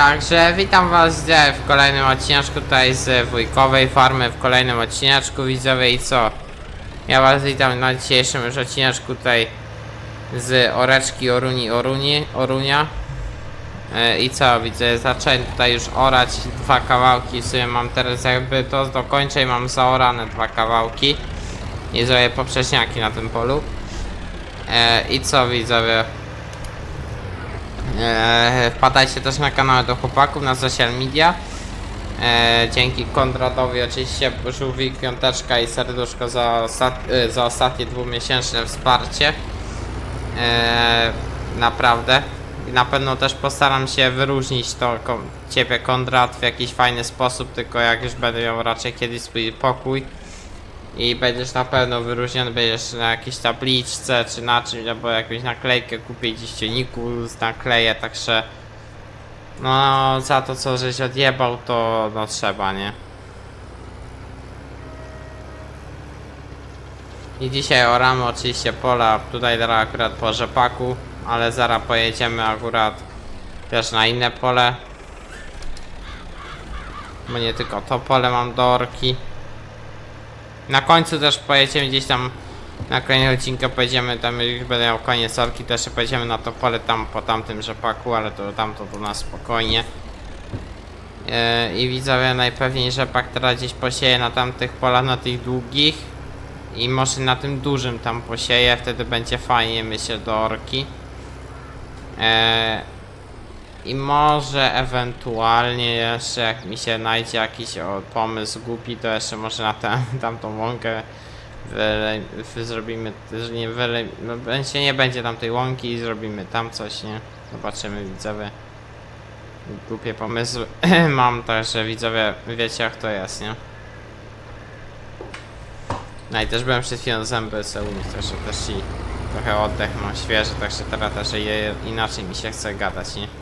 Także witam was w kolejnym odcineczku tutaj z wujkowej farmy, w kolejnym odcineczku widzowie i co? Ja was witam na dzisiejszym już odcineczku tutaj z Oreczki Oruni Oruni, Orunia e, I co widzę, zacząłem tutaj już orać dwa kawałki, w sumie mam teraz jakby to dokończę i mam zaorane dwa kawałki I zrobię poprzeczniaki na tym polu e, I co widzowie? E, wpadajcie też na kanały do chłopaków na social media. E, dzięki Konradowi oczywiście żółwik, piąteczka i serduszko za, ostat, e, za ostatnie dwumiesięczne wsparcie. E, naprawdę. I na pewno też postaram się wyróżnić to ciebie Konrad w jakiś fajny sposób, tylko jak już będę miał raczej kiedyś swój pokój i będziesz na pewno wyróżniony, będziesz na jakiejś tabliczce czy na czymś, albo jakąś naklejkę kupię gdzieś w dzienniku z nakleję, także no za to co żeś odjebał to no trzeba, nie? I dzisiaj oramy oczywiście pola, tutaj teraz akurat po rzepaku, ale zaraz pojedziemy akurat też na inne pole. Bo nie tylko to pole mam do orki. Na końcu też pojedziemy gdzieś tam na kolejny odcinka pojedziemy tam już będę miał koniec orki też pojedziemy na to pole tam po tamtym rzepaku, ale to tamto to na spokojnie. Yy, I widzowie najpewniej rzepak teraz gdzieś posieje na tamtych polach, na tych długich i może na tym dużym tam posieje, wtedy będzie fajnie myślę do orki. Yy, i może ewentualnie jeszcze jak mi się znajdzie jakiś o, pomysł głupi, to jeszcze może na tę, tamtą łąkę wyle, wy, zrobimy, że nie wyle, no, będzie, nie będzie tam tej łąki i zrobimy tam coś, nie? Zobaczymy widzowie. Głupie pomysły mam, także widzowie wiecie jak to jest, nie? No i też byłem przed chwilą zęby sobie umyć, też i trochę oddech mam świeży, także teraz też inaczej mi się chce gadać, nie?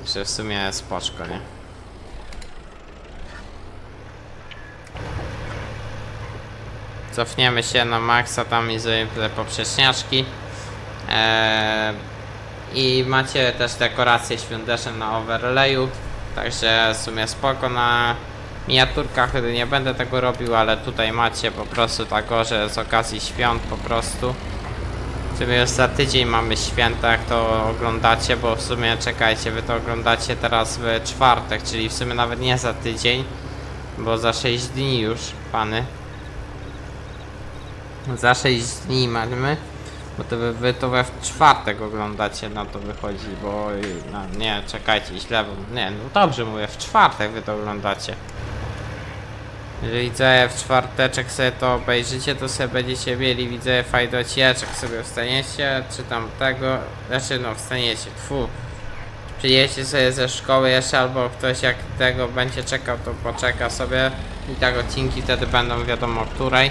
Także w sumie spoczko, nie? Cofniemy się na maksa tam i zrobimy poprzeczniaczki. Eee, I macie też dekoracje świąteczne na overlayu. Także w sumie spoko na miniaturkach nie będę tego robił, ale tutaj macie po prostu tak, że z okazji świąt po prostu. W sumie już za tydzień mamy święta, jak to oglądacie, bo w sumie czekajcie, wy to oglądacie teraz w czwartek, czyli w sumie nawet nie za tydzień, bo za 6 dni już, pany. Za 6 dni mamy, bo to wy, wy to we w czwartek oglądacie, na to wychodzi, bo no, nie, czekajcie, źle, bo, nie, no dobrze mówię, w czwartek wy to oglądacie. Jeżeli widzę w czwarteczek sobie to obejrzycie, to sobie będziecie mieli, widzę fajny odcineczek sobie wstaniecie, czy tam tego, znaczy no wstaniecie, tfu. Przyjedziecie sobie ze szkoły jeszcze, albo ktoś jak tego będzie czekał, to poczeka sobie i tak odcinki wtedy będą wiadomo której.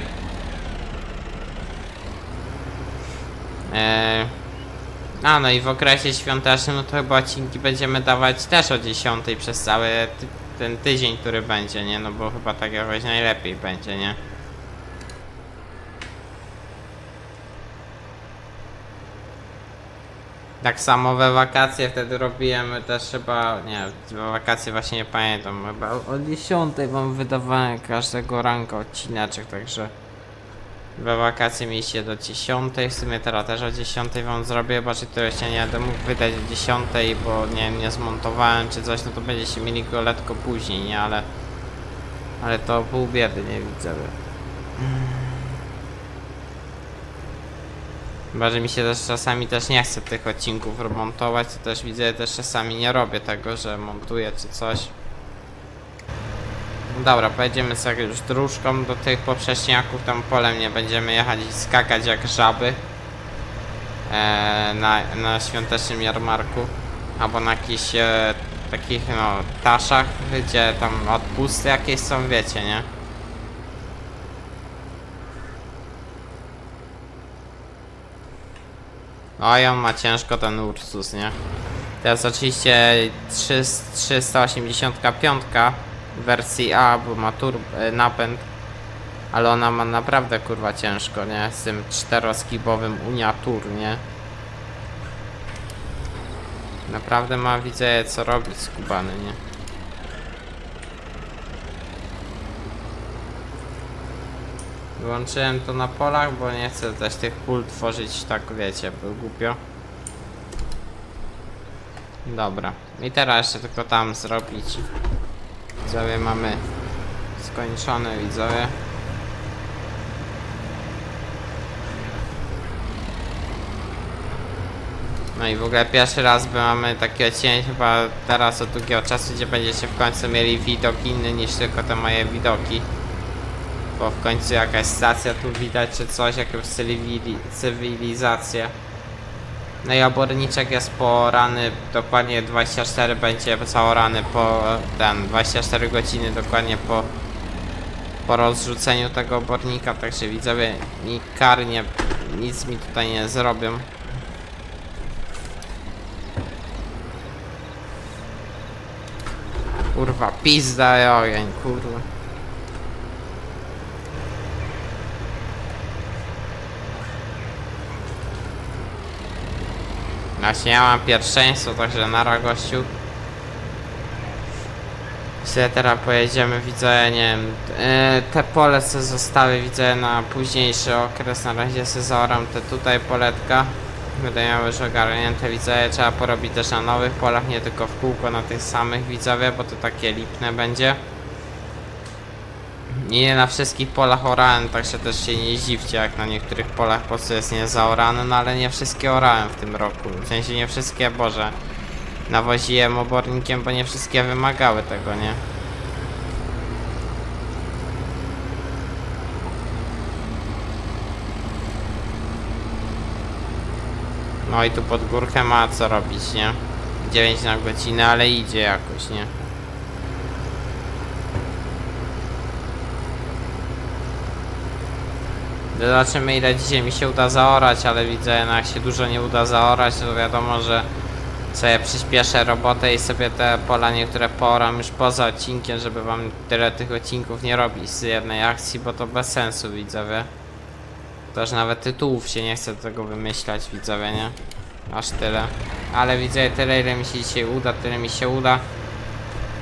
Eee, a no i w okresie świątecznym, no to chyba odcinki będziemy dawać też o 10 przez cały ten tydzień, który będzie, nie? No bo chyba tak jakoś najlepiej będzie, nie? Tak samo we wakacje wtedy robiłem też chyba, nie, we wakacje właśnie nie pamiętam, chyba o 10 wam wydawałem każdego ranka odcineczek, także we wakacje mieliście do 10, w sumie teraz też o 10 wam zrobię, bo czy to jeszcze nie będę mógł wydać o 10, bo nie nie zmontowałem czy coś, no to będziecie mieli go letko później, nie, ale ale to pół biedy, nie widzę. Chyba, że mi się też czasami też nie chce tych odcinków remontować, to też widzę, też czasami nie robię tego, że montuję czy coś. No Dobra, pojedziemy sobie już dróżką do tych poprzeczniaków, tam polem nie będziemy jechać i skakać jak żaby e, na, na świątecznym jarmarku albo na jakichś e, takich no taszach, gdzie tam odpusty jakieś są, wiecie, nie? Oj, on ma ciężko ten Ursus, nie? Teraz oczywiście 3, 385 w wersji A, bo ma turb, e, napęd. Ale ona ma naprawdę kurwa ciężko, nie? Z tym czteroskibowym Unia Tour, nie? Naprawdę ma widzę co robić skubany, nie? Wyłączyłem to na polach, bo nie chcę też tych pól tworzyć tak wiecie, bo głupio. Dobra. I teraz jeszcze tylko tam zrobić. Widzowie mamy skończone widzowie. No i w ogóle pierwszy raz by mamy taki odcinek chyba teraz od długiego czasu, gdzie będziecie w końcu mieli widok inny niż tylko te moje widoki. Bo w końcu jakaś stacja tu widać, czy coś, jakąś cywili cywilizację. No i oborniczek jest porany dokładnie 24 będzie zaorany po ten 24 godziny dokładnie po po rozrzuceniu tego obornika, także widzowie mi karnie nic mi tutaj nie zrobią. Kurwa, pizda i ogień, kurwa. Właśnie ja mam pierwszeństwo, także nara gościu. Sobie teraz pojedziemy, widzę, nie wiem, e, te pole co zostały, widzę na późniejszy okres, na razie se zaoram te tutaj poletka. Będę miał już ogarnięte, widzę, trzeba porobić też na nowych polach, nie tylko w kółko na tych samych widzowie, bo to takie lipne będzie. Nie na wszystkich polach orałem, także też się nie zdziwcie, jak na niektórych polach po prostu jest nie zaorane, no ale nie wszystkie orałem w tym roku. W sensie nie wszystkie, boże. Nawoziłem obornikiem, bo nie wszystkie wymagały tego, nie? No i tu pod górkę ma co robić, nie? 9 na godzinę, ale idzie jakoś, nie? Zobaczymy ile dzisiaj mi się uda zaorać, ale widzę, no jak się dużo nie uda zaorać, to wiadomo, że sobie przyspieszę robotę i sobie te pola niektóre poram już poza odcinkiem, żeby wam tyle tych odcinków nie robić z jednej akcji, bo to bez sensu widzowie. Też nawet tytułów się nie chce tego wymyślać widzowie, nie? Aż tyle. Ale widzę tyle ile mi się dzisiaj uda, tyle mi się uda.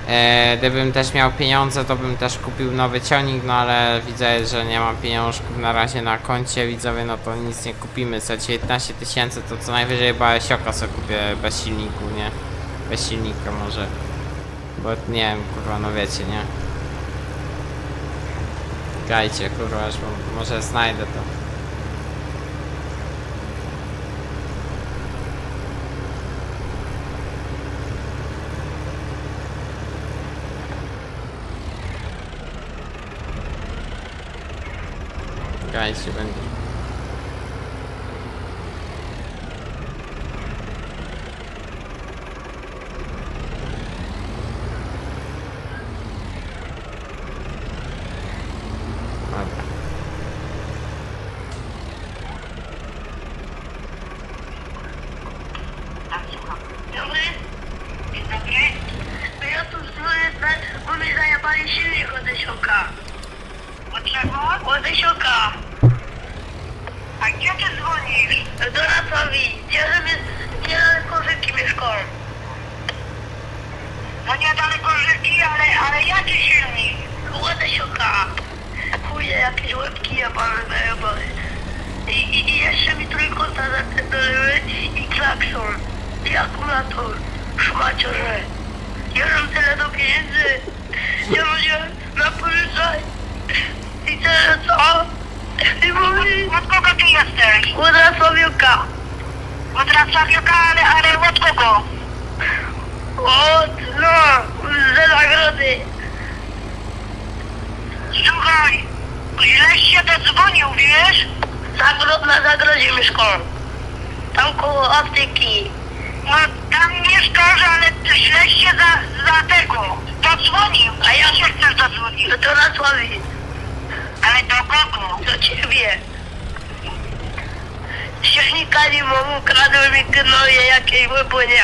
E, gdybym też miał pieniądze, to bym też kupił nowy ciągnik, no ale widzę, że nie mam pieniążków na razie na koncie, widzowie, no to nic nie kupimy. Za 19 tysięcy to co najwyżej chyba sioka sobie kupię bez silniku, nie? Bez silnika może. Bo nie wiem, kurwa, no wiecie, nie? Gajcie, kurwa, aż mo- może znajdę to. Gajcie będzie. Dobra. Dobry. Dzień dobry. No ja tu A gdzie ty dzwonisz? Do Racowi. Gdzie jest niedaleko rzeki mieszkam. No niedaleko rzeki, ale, ale jaki silnik? Od Esioka. Chuje, jakieś łebki jebane zajebane. I, i, I jeszcze mi trójkąta zapierdoliły i klakson. I akumulator. Szmaciorze. Nie mam tyle do pieniędzy. Nie mogę na pożyczać. I teraz co? Od kogo ty jesteś? Od Rasowiuka. Od Rasowiuka, ale, ale od kogo? Od, no, ze nagrody. Słuchaj, źle się dodzwonił, wiesz? Zagród na zagrodzie mieszkam. Tam koło apteki. No tam mieszkasz, ale źle się za, za tego. Dodzwonił. A ja się chcesz dodzwonić. No to na Sławi. Ale do kogo? Do ciebie. Silnikami mam ukradły mi gnoje jakieś wypłynie.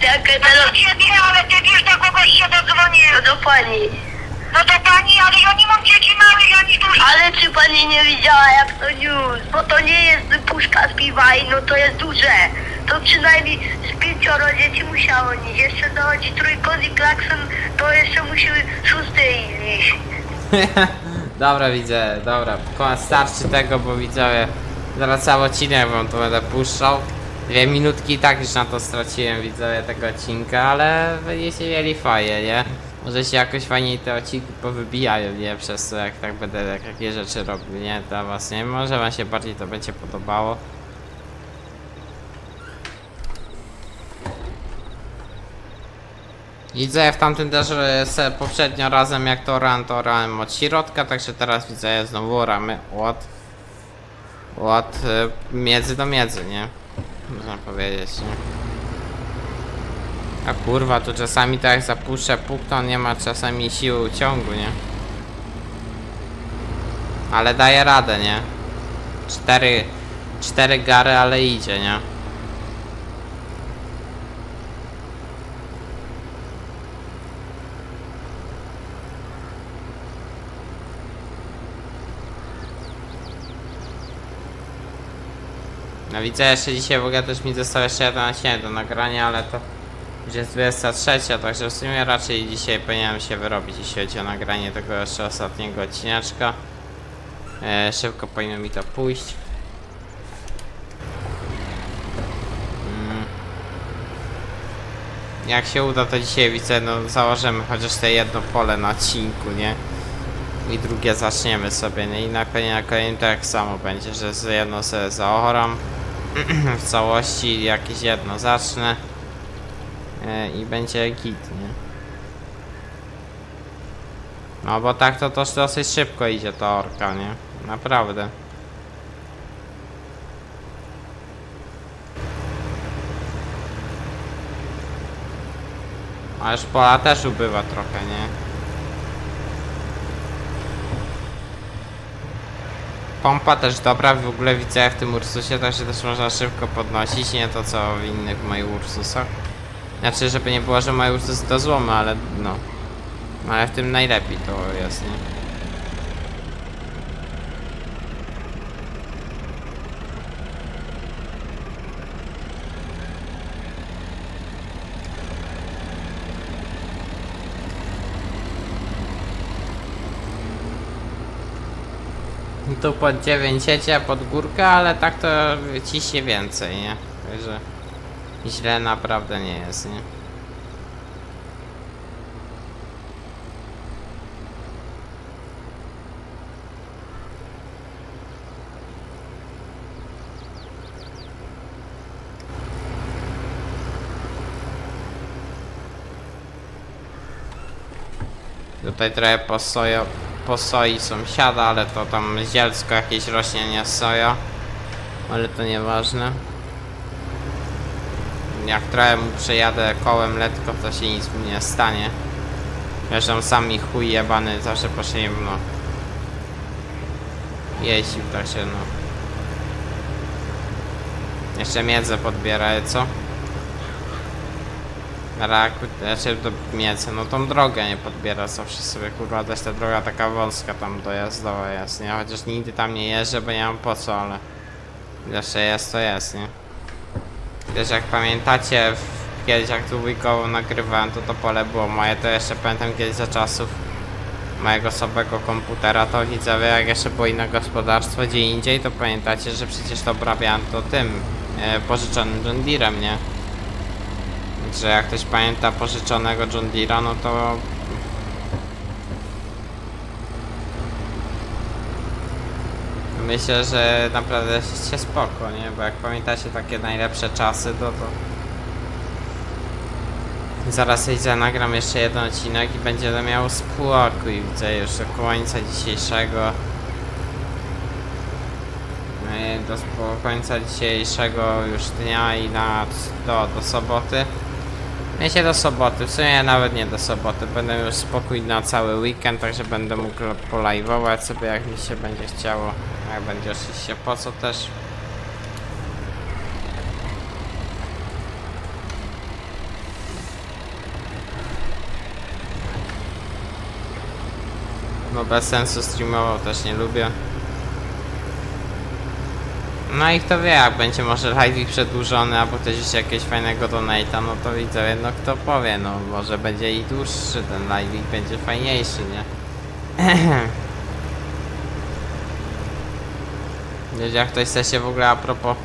Jakie No do ciebie, ale ty wiesz do kogoś się dodzwonił. No do pani. No do pani, ale ja nie mam dzieci małych ani dużych. Ale czy pani nie widziała jak to niósł? Bo to nie jest puszka z piwa i no to jest duże. to przynajmniej z pięcioro dzieci musiało nieść. Jeszcze dochodzi trójkąt i klakson, to jeszcze musimy szósty iść. dobra, widzę, dobra. Starczy tego, bo widzę, zaraz cały odcinek wam to będę puszczał. Dwie minutki i tak już na to straciłem, widzę tego odcinka, ale będziecie mieli faję, nie? Może się jakoś fajniej te odcinki powybijają, nie? Przez to, jak tak będę takie rzeczy robił, nie? Dla was, nie? Może wam się bardziej to będzie podobało. Widzę w tamtym też e, se poprzednio razem jak to ran, to ran od środka, także teraz widzę znowu ramy od od e, miedzy do miedzy, nie? Można powiedzieć, nie? A kurwa, tu czasami tak jak zapuszczę puk, to nie ma czasami siły ciągu, nie? Ale daje radę, nie? Cztery, cztery gary, ale idzie, nie? No widzę jeszcze dzisiaj w ogóle też mi zostało jeszcze jeden odcinek do nagrania, ale to już jest 23, także w sumie raczej dzisiaj powinienem się wyrobić, jeśli chodzi o nagranie tego jeszcze ostatniego odcineczka. E, szybko powinno mi to pójść. Mm. Jak się uda, to dzisiaj widzę, no założymy chociaż te jedno pole na odcinku, nie? I drugie zaczniemy sobie, nie? I na na kolejnym tak samo będzie, że z jedno sobie zaoram w całości, jakieś jedno zacznę e, i będzie git, nie? No bo tak to też dosyć szybko idzie ta orka, nie? Naprawdę. A już pola też ubywa trochę, nie? Pompa też dobra, w ogóle widzę w tym Ursusie, także też można szybko podnosić, nie to co w innych moich Ursusach. Znaczy, żeby nie było, że moje Ursusy to złomy, ale no. Ale w tym najlepiej to jest, nie? Tu pod 9 siecie, pod górkę, ale tak to ciśnie więcej, nie? Także źle naprawdę nie jest, nie? Tutaj trochę po sojo, po soi sąsiada, ale to tam zielsko jakieś rośnie, nie soja. Ale to nieważne. Jak trochę mu przejadę kołem letko, to się nic mu nie stanie. Zresztą sami chuj jebany zawsze po nim, no. Jeździł, tak się, no. Jeszcze miedzę podbierają, co? Raku, znaczy do miece, no tą drogę nie podbiera zawsze sobie, kurwa, też ta droga taka wąska tam dojazdowa jest, nie? Chociaż nigdy tam nie jeżdżę, bo nie mam po co, ale jeszcze jest to jest, nie? Wiesz, jak pamiętacie, w, kiedyś jak tu wujkowo nagrywałem, to to pole było moje, to jeszcze pamiętam kiedyś za czasów mojego sobego komputera, to widzowie, jak jeszcze było inne gospodarstwo gdzie indziej, to pamiętacie, że przecież to obrabiałem to tym, e, pożyczonym John Deerem, nie? Że jak ktoś pamięta pożyczonego John Deere'a, no to... Myślę, że naprawdę się spoko, nie? Bo jak pamiętacie takie najlepsze czasy, to to... Zaraz idę, nagram jeszcze jeden odcinek i będzie to miał spokój, widzę już do końca dzisiejszego. E, Do końca dzisiejszego już dnia i na, do, do soboty. Wiecie do soboty, w sumie nawet nie do soboty, będę już spokój na cały weekend, także będę mógł polajwować sobie jak mi się będzie chciało, jak będzie oczywiście po co też. No bez sensu streamował też nie lubię. No i kto wie, jak będzie może live przedłużony, albo ktoś jeszcze jakiegoś fajnego donate'a, no to widzę, no kto powie, no może będzie i dłuższy ten live będzie fajniejszy, nie? Wiecie, jak ktoś chce się w ogóle a propos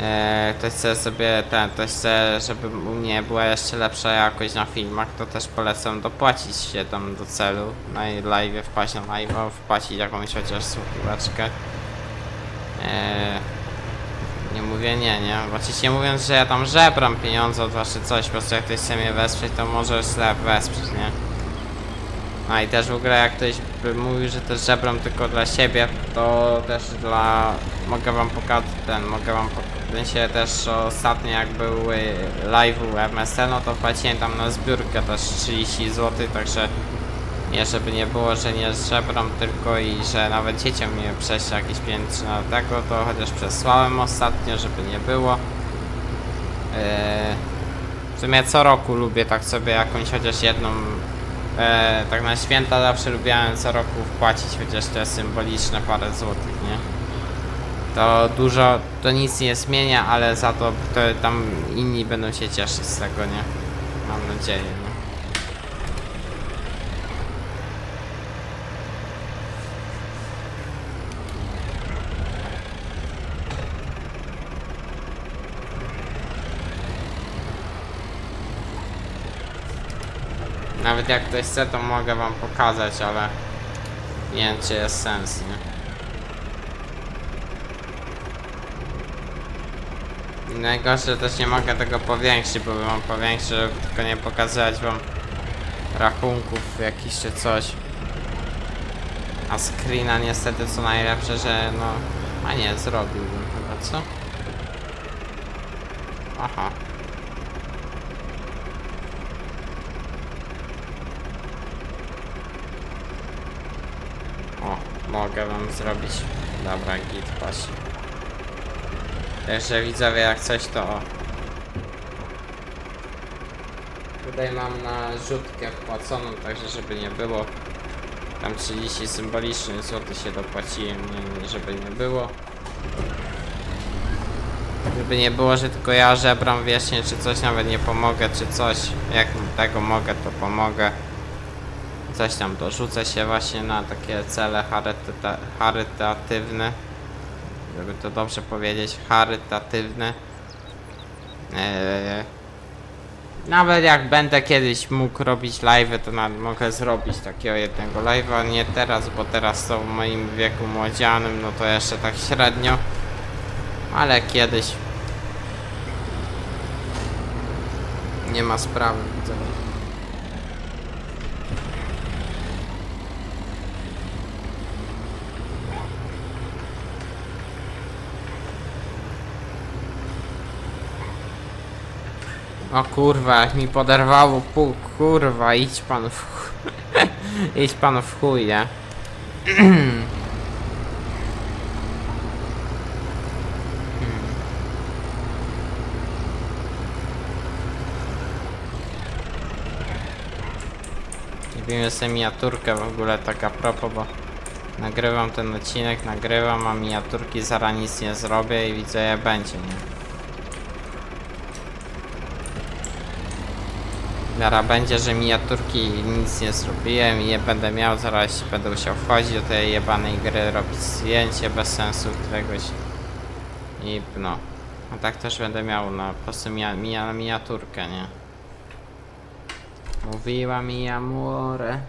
e, ktoś chce sobie ten, ktoś chce, żeby u mnie była jeszcze lepsza jakość na filmach, to też polecam dopłacić się tam do celu na live, wpaść na live, wpłacić jakąś chociaż słuchaweczkę. Eee, nie mówię nie, nie. Oczywiście mówiąc, że ja tam żebram pieniądze od was czy coś, po prostu jak ktoś chce mnie wesprzeć, to może wesprzeć, nie? No i też w ogóle jak ktoś by mówił, że też żebram tylko dla siebie, to też dla... Mogę wam pokazać ten, mogę wam pokazać się też ostatnio jak były live'u MSL, no to płaciłem tam na zbiórkę też 30 zł, także nie, żeby nie było, że nie żebram tylko i że nawet dzieciom nie prześlę jakieś pieniądze na tego, to chociaż przesłałem ostatnio, żeby nie było. Eee, w sumie co roku lubię tak sobie jakąś chociaż jedną, e, tak na święta zawsze lubiłem co roku wpłacić chociaż te symboliczne parę złotych, nie? To dużo, to nic nie zmienia, ale za to, to tam inni będą się cieszyć z tego, nie? Mam nadzieję, nie? Nawet jak ktoś chce, to mogę wam pokazać, ale nie wiem, czy jest sens, nie? Najgorsze też nie mogę tego powiększyć, bo bym wam powiększy, żeby tylko nie pokazywać wam rachunków jakiś czy coś. A screena niestety co najlepsze, że no... A nie, zrobiłbym chyba, co? Aha. O, mogę wam zrobić. Dobra, git pasi. Także widzowie, jak coś to. Tutaj mam na rzutkę wpłaconą, także żeby nie było. Tam 30 symbolicznych złotych się dopłaciłem, nie, żeby nie było. Żeby nie było, że tylko ja żebram wiecznie, czy coś nawet nie pomogę, czy coś. Jak tego mogę, to pomogę. Coś tam dorzucę się właśnie na takie cele charyta charytatywne. Żeby to dobrze powiedzieć, charytatywne. Eee, nawet jak będę kiedyś mógł robić live, to nawet mogę zrobić takiego jednego live'a. Nie teraz, bo teraz to w moim wieku młodzianym, no to jeszcze tak średnio. Ale kiedyś. Nie ma sprawy, widzę. O kurwa, jak mi poderwało pół, kurwa, idź pan w chuj. idź pan w chuj, nie? Robimy sobie miniaturkę w ogóle tak a propos, bo nagrywam ten odcinek, nagrywam, a miniaturki zaraz nic nie zrobię i widzę jak będzie, nie? Zaraz będzie, że miniaturki nic nie zrobiłem i je będę miał, zaraz będę musiał wchodzić do tej jebanej gry, robić zdjęcie bez sensu któregoś i no. A tak też będę miał na po prostu mia, mia, miniaturkę, nie? Mówiła mi amore.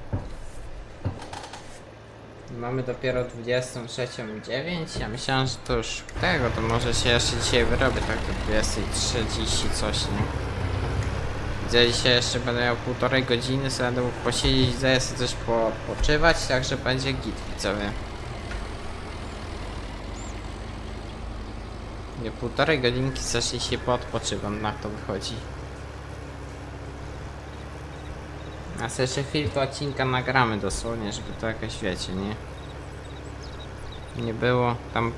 Mamy dopiero 23.09. Ja myślałem, że to już tego, to może się jeszcze dzisiaj wyrobię tak do 20.30 coś, nie? Widzę, dzisiaj jeszcze będę miał półtorej godziny, sobie będę mógł posiedzieć, zaję sobie coś popoczywać, także będzie git, widzowie. Nie, półtorej godzinki też się poodpoczywam, na to wychodzi. A sobie jeszcze chwilkę odcinka nagramy dosłownie, żeby to jakoś wiecie, nie? Nie było, tam,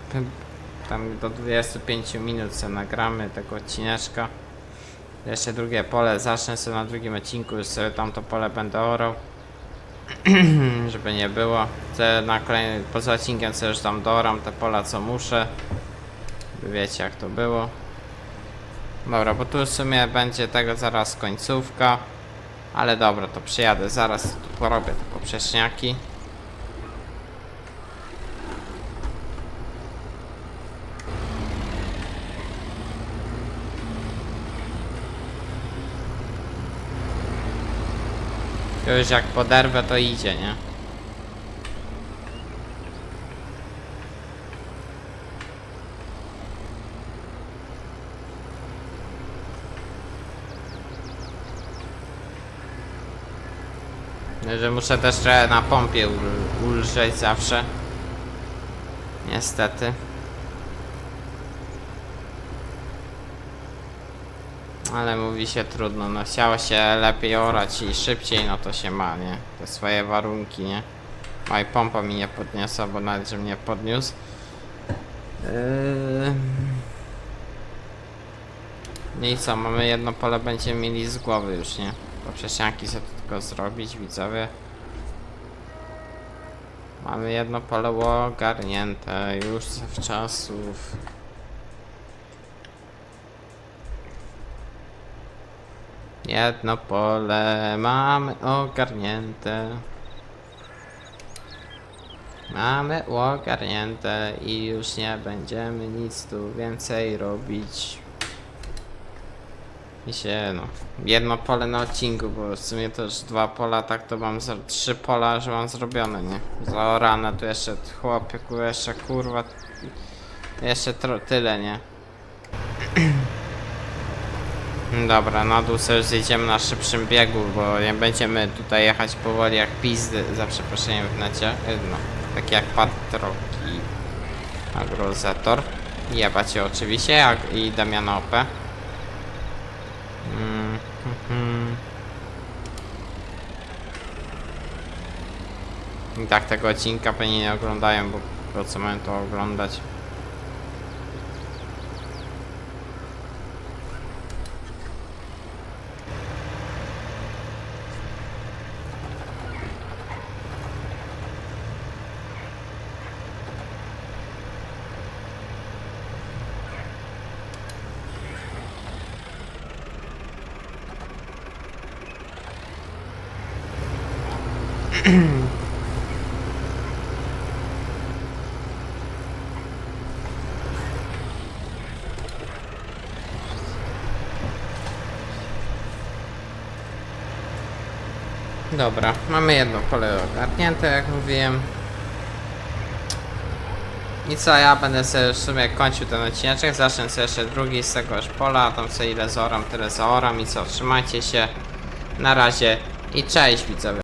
tam do 25 minut sobie nagramy tego odcineczka. Jeszcze drugie pole, zacznę sobie na drugim odcinku, już sobie tamto pole będę orał. Żeby nie było. Chcę na kolejny, poza odcinkiem sobie już tam doram te pola co muszę. Wy wiecie jak to było. Dobra, bo tu w sumie będzie tego zaraz końcówka. Ale dobra, to przyjadę zaraz, tu porobię te poprzeczniaki. Już jak poderwę to idzie, nie? No, Że muszę też na pompie ul- ulżeć zawsze. Niestety. Ale mówi się trudno, no chciało się lepiej orać i szybciej, no to się ma, nie? Te swoje warunki, nie? Oj, pompa mi nie podniosła, bo nawet, że mnie podniósł. Yy... No i co, mamy jedno pole, będziemy mieli z głowy już, nie? Poprzeczniaki sobie tylko zrobić, widzowie. Mamy jedno pole ogarnięte już zawczasów. Jedno pole mamy ogarnięte. Mamy ogarnięte i już nie będziemy nic tu więcej robić. I się no. Jedno pole na odcinku, bo w sumie to już dwa pola, tak to mam trzy pola, że mam zrobione, nie? Zaorane tu jeszcze chłopie, ku- jeszcze kurwa. Jeszcze tyle, nie? Dobra, na dół sobie zjedziemy na szybszym biegu, bo nie będziemy tutaj jechać powoli jak pizdy, za przeproszeniem w necie. Y, No, tak jak Patrol i Agrozator. Jebać cię oczywiście, jak i Damiana OP. Mm, mhm. I tak tego odcinka pewnie nie oglądają, bo po co mają to oglądać? Dobra, mamy jedno pole ogarnięte, jak mówiłem. I co, ja będę sobie w sumie kończył ten odcinek, zacznę sobie jeszcze drugi z tegoż pola, tam sobie ile zaoram, tyle zaoram i co, trzymajcie się, na razie i cześć widzowie.